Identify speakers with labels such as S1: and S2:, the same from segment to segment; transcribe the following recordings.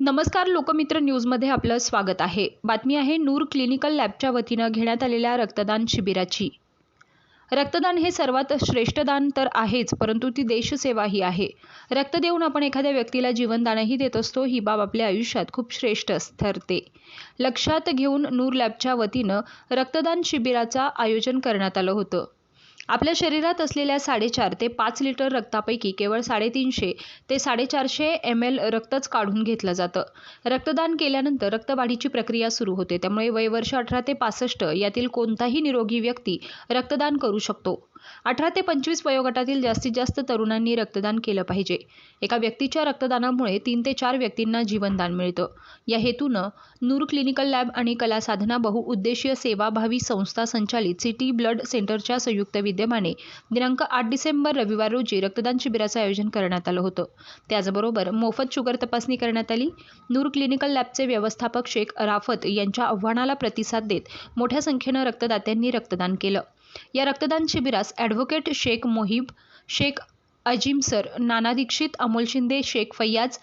S1: नमस्कार लोकमित्र न्यूजमध्ये आपलं स्वागत आहे. बातमी आहे नूर क्लिनिकल लॅबच्या वतीनं घेण्यात आलेल्या रक्तदान शिबिराची. रक्तदान हे सर्वात श्रेष्ठ दान तर आहेच परंतु ती देशसेवाही आहे. रक्त देऊन आपण एखाद्या व्यक्तीला जीवनदानही देत असतो ही बाब आपल्या आयुष्यात खूप श्रेष्ठ ठरते. लक्षात घेऊन नूर लॅबच्या वतीनं रक्तदान शिबिराचं आयोजन करण्यात आलं होतं. आपल्या शरीरात असलेल्या साडेचार ते पाच लिटर रक्तापैकी केवळ साडेतीनशे ते साडेचारशे एम एल रक्तच काढून घेतलं जातं. रक्तदान केल्यानंतर रक्तवाढीची प्रक्रिया सुरू होते. त्यामुळे वयवर्ष अठरा ते पासष्ट यातील कोणताही निरोगी व्यक्ती रक्तदान करू शकतो. अठरा ते पंचवीस वयोगटातील जास्तीत जास्त तरुणांनी रक्तदान केलं पाहिजे. एका व्यक्तीच्या रक्तदानामुळे तीन ते चार व्यक्तींना जीवनदान मिळतं. या हेतूनं नूर क्लिनिकल लॅब आणि कला साधना बहुउद्देशीय सेवाभावी संस्था संचालित सिटी ब्लड सेंटरच्या संयुक्त विद्यमाने दिनांक आठ डिसेंबर रविवार रोजी रक्तदान शिबिराचं आयोजन करण्यात आलं होतं. त्याचबरोबर मोफत शुगर तपासणी करण्यात आली. नूर क्लिनिकल लॅबचे व्यवस्थापक शेख राफत यांच्या आव्हानाला प्रतिसाद देत मोठ्या संख्येनं रक्तदात्यांनी रक्तदान केलं. या रक्तदान शिबिरास advocate Shaikh Mohib Shaikh Azim sir Nana Dixit Amol Shinde Shaikh Faiyaz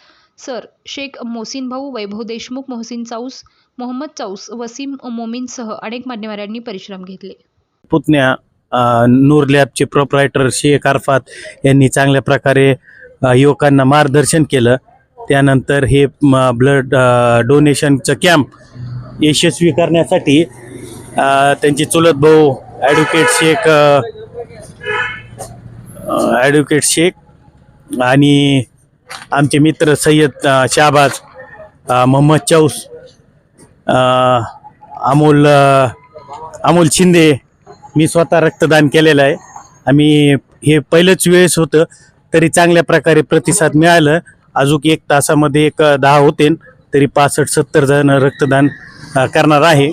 S1: sir Shaikh Mohsin भाऊ वैभव देशमुख मोहसिन चाऊस मोहम्मद चाऊस वसीम मोमीनसह अनेक मान्यवरांनी परिश्रम घेतले.
S2: पुतण्या नूर लॅबचे प्रोप्रायटर शेख अरफात यांनी चांगल्या प्रकारे युवकांना मार्गदर्शन केलं. त्यानंतर हे ब्लड डोनेशनचं कॅम्प यशस्वी करण्यासाठी त्यांची त्यांचे चुलत भाऊ ॲडव्होकेट शेख अ, ॲडव्होकेट शेख आणि आमचे मित्र सय्यद शाहबाज मोहम्मद चौस अमोल अमोल शिंदे. मी स्वतः रक्तदान केलेलं आहे. आम्ही हे पहिलंच वेळेस होतं तरी चांगल्या प्रकारे प्रतिसाद मिळालं. अजून एक तासामध्ये एक दहा होते तरी पासष्ट सत्तर जण रक्तदान करणार आहे.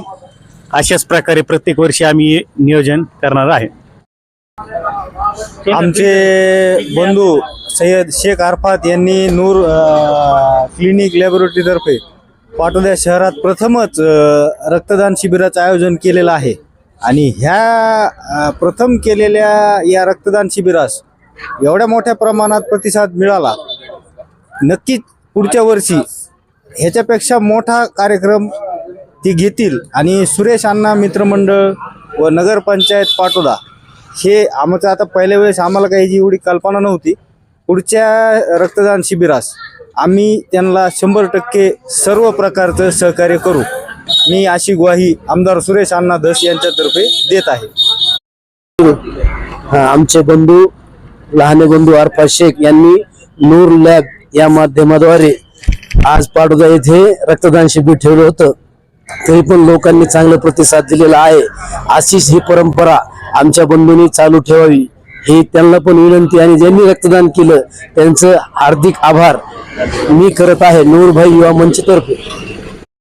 S2: अशाच प्रकारे प्रत्येक वर्षी आम्ही नियोजन करणार आहे.
S3: आमचे बंधू सय्यद शेख आरफात यांनी नूर अ, क्लिनिक लॅबोरेटरीतर्फे पाटोद्या शहरात प्रथमच अ, रक्तदान शिबिराचं आयोजन केलेलं आहे. आणि ह्या अ, प्रथम केलेल्या या रक्तदान शिबिरास एवढ्या मोठ्या प्रमाणात प्रतिसाद मिळाला. नक्कीच पुढच्या वर्षी ह्याच्यापेक्षा मोठा कार्यक्रम ती घेतील. आणि सुरेश अण्णा मित्रमंडळ व नगरपंचायत पाटोदा हे आमचं आता पहिल्या वेळेस आम्हाला काही जी एवढी कल्पना नव्हती. पुढच्या रक्तदान शिबिरास आम्ही त्यांना शंभर टक्के सर्व प्रकारचं सहकार्य करू. मी अशी ग्वाही आमदार सुरेश अण्णा धस यांच्यातर्फे देत आहे.
S4: आमचे बंधू लहाने बंधू अरफा शेख यांनी नूर लॅब या माध्यमाद्वारे आज पाडोदा येथे रक्तदान शिबिर ठेवलं होतं. तरी पण लोकांनी चांगला प्रतिसाद दिलेला आहे. अशीच ही परंपरा आमच्या बंधूंनी चालू ठेवावी. हे त्यांना पण विनंती आणि ज्यांनी रक्तदान केलं त्यांचं हार्दिक आभार मी करत आहे. नूरभाई युवा मंचतर्फे.